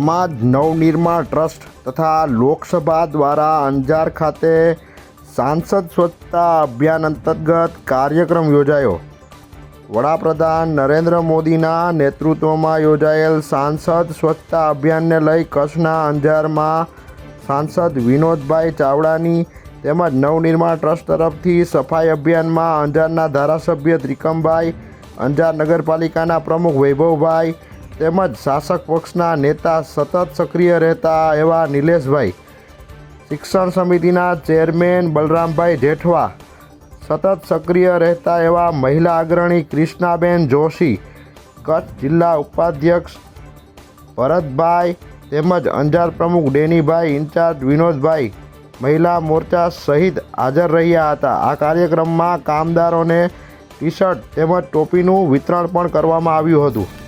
સમાજ નવનિર્માણ ટ્રસ્ટ તથા લોકસભા દ્વારા અંજાર ખાતે સાંસદ સ્વચ્છતા અભિયાન અંતર્ગત કાર્યક્રમ યોજાયો. વડાપ્રધાન નરેન્દ્ર મોદીના નેતૃત્વમાં યોજાયેલ સાંસદ સ્વચ્છતા અભિયાનને લઈ કચ્છના અંજારમાં સાંસદ વિનોદભાઈ ચાવડાની તેમજ નવનિર્માણ ટ્રસ્ટ તરફથી સફાઈ અભિયાનમાં અંજારના ધારાસભ્ય ત્રિકમભાઈ, અંજાર નગરપાલિકાના પ્રમુખ વૈભવભાઈ તેમજ શાસક પક્ષના નેતા સતત સક્રિય રહેતા એવા નિલેશભાઈ. શિક્ષણ સમિતિના ચેરમેન બલરામભાઈ જેઠવા સતત સક્રિય રહેતા એવા મહિલા અગ્રણી ક્રિષ્નાબેન જોશી, કચ્છ જિલ્લા ઉપાધ્યક્ષ ભરતભાઈ તેમજ અંજાર પ્રમુખ ડેનીભાઈ ઇન્ચાર્જ વિનોદભાઈ મહિલા મોરચા સહિત હાજર રહ્યા હતા. આ કાર્યક્રમમાં કામદારોને ટી શર્ટ તેમજ ટોપીનું વિતરણ પણ કરવામાં આવ્યું હતું.